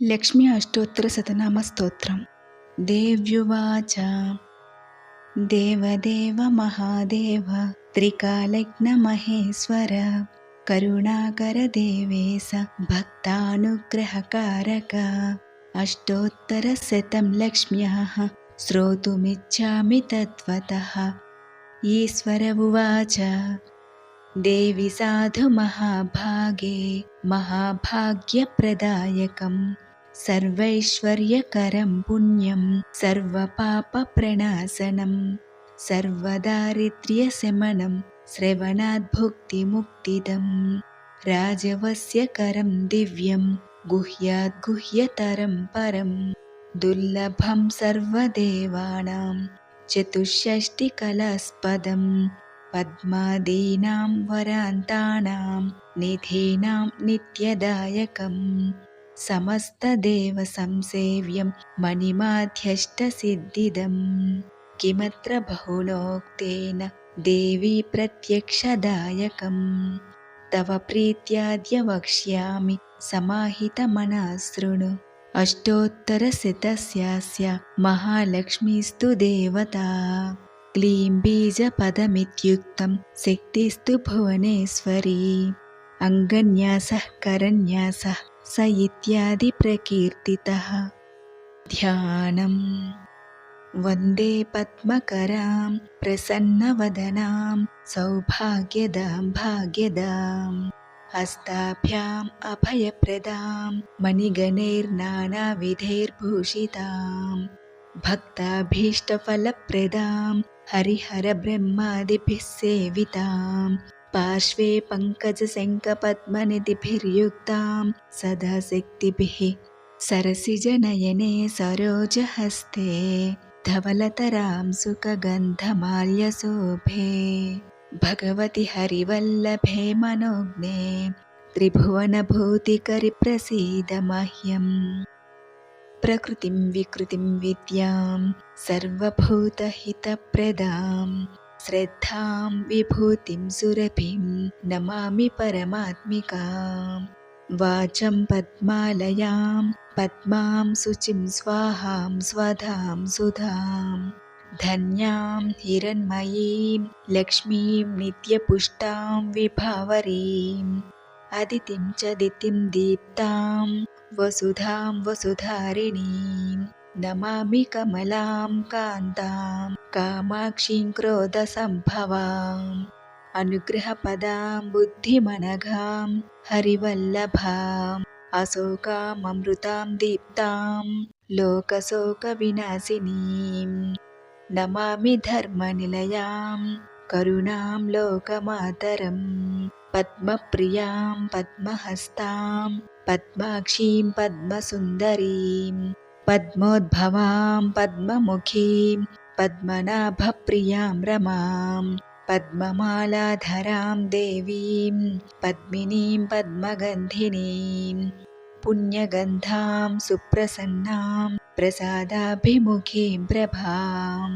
లక్ష్మీ అష్టోత్తరశతనామస్తోత్రం దేవ్యువాచ దేవదేవ మహాదేవ త్రికాలజ్ఞమహేశ్వర కరుణాకర దేవేశ భక్తానుగ్రహకారక అష్టోత్తరశతం లక్ష్మ్యాः श्रोतुमिच्छामि तत्त्वतः ईश्वर उवाच देवि साधु महाभागे महाभाग्यप्रदायकं सर्वैश्वर्यकरं पुण्यं सर्वपापप्रणाशनं सर्वदारिद्र्यशमनं श्रवणाद्भुक्तिमुक्तिदं राजवस्यकरं दिव्यं गुह्यात् गुह्यतरं परं दुर्लभं सर्वदेवानां चतुष्षष्टिकलास्पदं पद्मादीनां वरान्तानां निधीनां नित्यदायकं समस्तदेवसंसेव्यं मणिमाध्यष्टसिद्धिदं किमत्र बहुनोक्तेन देवी प्रत्यक्षदायकं तव प्रीत्याद्य वक्ष्यामि समाहितमनः शृणु अष्टोत्तरशतस्यास्य महालक्ष्मीस्तु देवता क्लीं बीजपदमित्युक्तं शक्तिस्तु भुवनेश्वरी अङ्गन्यासः करन्यासः स इत्यादि प्रकीर्तितः ध्यानम्। वन्दे पद्मकरां प्रसन्नवदनां सौभाग्यदां भाग्यदाम् हस्ताभ्याम् अभयप्रदां मणिगणैर्नानाविधैर्भूषितां भक्ताभीष्टफलप्रदां हरिहरब्रह्मादिभिः सेवितां पार्श्वे पङ्कजशङ्खपद्मनिधिभिर्युक्तां सदा शक्तिभिः सरसिजनयने सरोजहस्ते धवलतरां सुखगन्धमाल्यशोभे भगवति हरिवल्लभे मनोज्ञे त्रिभुवनभूतिकरिप्रसीद मह्यम् प्रकृतिं विकृतिं विद्यां सर्वभूतहितप्रदां श्रद्धां विभूतिं सुरभिं नमामि परमात्मिकां वाचं पद्मालयां पद्मां शुचिं स्वाहां स्वधां सुधां धन्यां हिरण्मयीं लक्ष्मीं नित्यपुष्टां विभावरीम्। अदितिं च दितिं दीप्तां वसुधां నమామి కమలాం కాంతాం కామాక్షిం క్రోధ సంభవాం అనుగ్రహపదాం బుద్ధిమనఘాం హరివల్లభాం అశోకామృతాం దీప్తాం లోకశోక వినాశినీం నమామి ధర్మనిలయాం కరుణాం లోకమాతరం పద్మప్రియాం పద్మహస్తాం పద్మాక్షీం పద్మసుందరీం पद्मोद्भवां पद्ममुखीं पद्मनाभप्रियां रमां पद्ममालाधरां देवीं पद्मिनीं पद्मगन्धिनीं पुण्यगन्धां सुप्रसन्नां प्रसादाभिमुखीं प्रभां।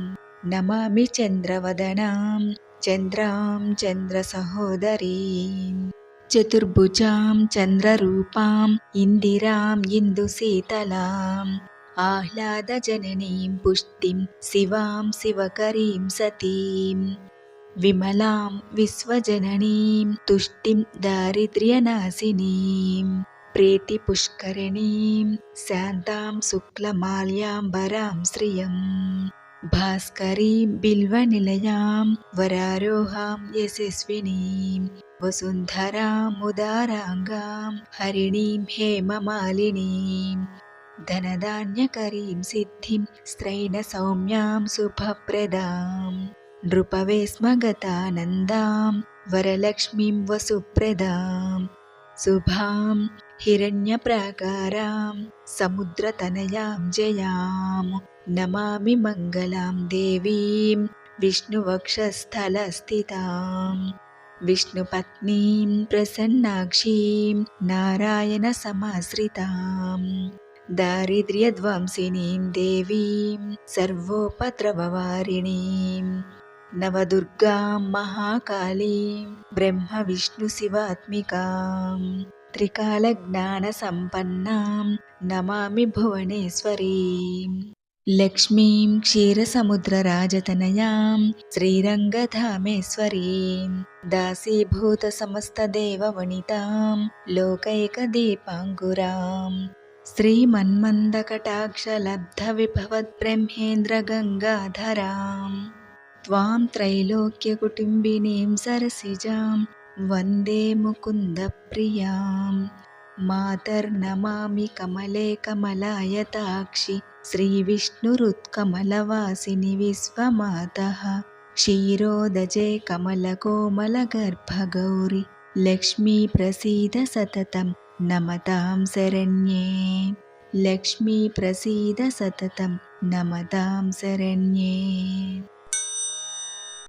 नमामि चन्द्रवदनां चन्द्रां चन्द्रसहोदरीं चतुर्भुजां चन्द्ररूपाम् इन्दिराम् इन्दुशीतलाम् आह्लादजननीं पुष्टिं शिवां शिवकरीं सतीं। विमलां विश्वजननीं तुष्टिं दारिद्र्यनाशिनीं। प्रीतिपुष्करिणीं शान्तां शुक्लमाल्याम्बरां श्रियम् भास्करीं बिल्वनिलयां वरारोहां यशस्विनीं। वसुन्धरामुदाराङ्गां हरिणीं हेममालिनीं धनधान्यकरीं सिद्धिं स्त्रैणसौम्यां शुभप्रदां नृपवेस्मगतानन्दां वरलक्ष्मीं वसुप्रदां शुभां हिरण्यप्राकारां समुद्रतनयां जयां नमामि मङ्गलां देवीं विष्णुवक्षस्थलस्थितां विष्णुपत्नीं प्रसन्नाक्षीं नारायणसमाश्रितां दारिद्र्यध्वंसिनीं देवीं सर्वोपद्रववारिणीं नवदुर्गां महाकालीं ब्रह्मविष्णुशिवात्मिकां त्रिकालज्ञानसम्पन्नां नमामि भुवनेश्वरीम् लक्ष्मीं क्षीरसमुद्रराजतनयां श्रीरङ्गधामेश्वरीं दासीभूतसमस्तदेववनितां लोकैकदीपाङ्कुराम् श्रीमन्मन्दकटाक्षलब्धविभवद्ब्रह्मेन्द्रगङ्गाधराम् त्वां त्रैलोक्यकुटुम्बिनीं सरसिजां वन्दे मुकुन्दप्रियां मातर्नमामि कमले कमलायताक्षि श्रीविष्णुरुत्कमलवासिनि विश्वमातः क्षीरोदजे कमलकोमलगर्भगौरि लक्ष्मी प्रसीद सततं नमतां शरण्ये। लक्ष्मी प्रसीद सततं। नमतां शरण्ये